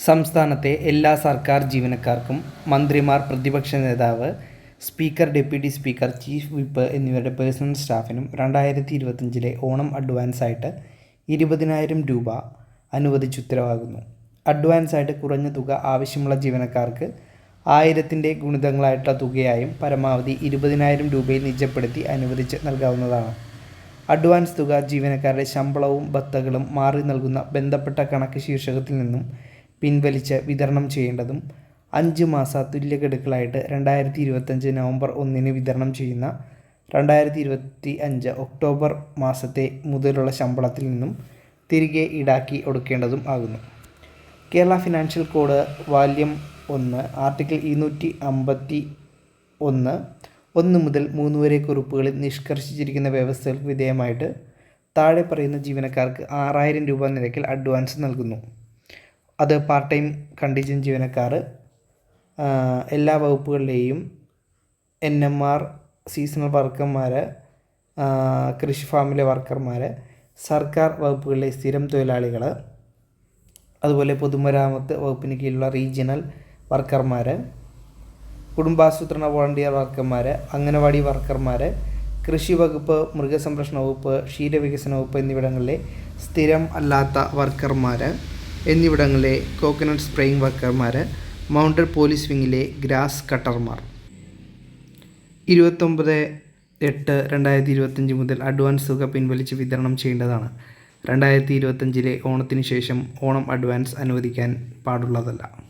സംസ്ഥാനത്തെ എല്ലാ സർക്കാർ ജീവനക്കാർക്കും മന്ത്രിമാർ പ്രതിപക്ഷ നേതാവ് speaker deputy speaker chief whip എന്നിവരുടെ പേഴ്സണൽ സ്റ്റാഫിനും രണ്ടായിരത്തി ഇരുപത്തഞ്ചിലെ ഓണം അഡ്വാൻസായിട്ട് ഇരുപതിനായിരം രൂപ അനുവദിച്ചുത്തരവാകുന്നു അഡ്വാൻസായിട്ട് കുറഞ്ഞ തുക ആവശ്യമുള്ള ജീവനക്കാർക്ക് ആയിരത്തിന്റെ ഗുണിതങ്ങളായിട്ടുള്ള തുകയായും പരമാവധി ഇരുപതിനായിരം രൂപയിൽ നിജപ്പെടുത്തി അനുവദിച്ച് നൽകാവുന്നതാണ്. അഡ്വാൻസ് തുക ജീവനക്കാരുടെ ശമ്പളവും ബത്തകളും മാറി നൽകുന്ന ബന്ധപ്പെട്ട കണക്ക് ശീർഷകത്തിൽ നിന്നും പിൻവലിച്ച് വിതരണം ചെയ്യേണ്ടതും അഞ്ച് മാസ തുല്യഗഡുക്കളായിട്ട് രണ്ടായിരത്തി ഇരുപത്തഞ്ച് നവംബർ ഒന്നിന് വിതരണം ചെയ്യുന്ന രണ്ടായിരത്തി ഇരുപത്തി അഞ്ച് ഒക്ടോബർ മാസത്തെ മുതലുള്ള ശമ്പളത്തിൽ നിന്നും തിരികെ ഈടാക്കി ഒടുക്കേണ്ടതും ആകുന്നു. കേരള ഫിനാൻഷ്യൽ കോഡ് വാല്യം ഒന്ന് ആർട്ടിക്കിൾ ഇരുന്നൂറ്റി അമ്പത്തി ഒന്ന് ഒന്ന് മുതൽ മൂന്ന് വരെ കുറിപ്പുകളിൽ നിഷ്കർഷിച്ചിരിക്കുന്ന വ്യവസ്ഥകൾക്ക് വിധേയമായിട്ട് താഴെ പറയുന്ന ജീവനക്കാർക്ക് ആറായിരം രൂപ നിരക്കിൽ അഡ്വാൻസ് നൽകുന്നു. അത് പാർട്ട് ടൈം കണ്ടീജൻ ജീവനക്കാർ എല്ലാ വകുപ്പുകളിലെയും എൻ എം ആർ സീസണൽ വർക്കർമാർ കൃഷി ഫാമിലെ വർക്കർമാർ സർക്കാർ വകുപ്പുകളിലെ സ്ഥിരം തൊഴിലാളികൾ അതുപോലെ പൊതുമരാമത്ത് വകുപ്പിന് കീഴിലുള്ള റീജിയണൽ വർക്കർമാർ കുടുംബാസൂത്രണ വോളണ്ടിയർ വർക്കർമാർ അംഗനവാടി വർക്കർമാർ കൃഷി വകുപ്പ് മൃഗസംരക്ഷണ വകുപ്പ് ക്ഷീരവികസന വകുപ്പ് എന്നിവിടങ്ങളിലെ സ്ഥിരം അല്ലാത്ത വർക്കർമാർ എന്നിവിടങ്ങളിലെ കോക്കനട്ട് സ്പ്രേയിങ് വർക്കർമാർ മൗണ്ടർ പോലീസ് വിങ്ങിലെ ഗ്രാസ് കട്ടർമാർ ഇരുപത്തൊമ്പത് എട്ട് രണ്ടായിരത്തി ഇരുപത്തഞ്ച് മുതൽ അഡ്വാൻസ് തുക പിൻവലിച്ച് വിതരണം ചെയ്യേണ്ടതാണ്. രണ്ടായിരത്തി ഇരുപത്തഞ്ചിലെ ഓണത്തിന് ശേഷം ഓണം അഡ്വാൻസ് അനുവദിക്കാൻ പാടുള്ളതല്ല.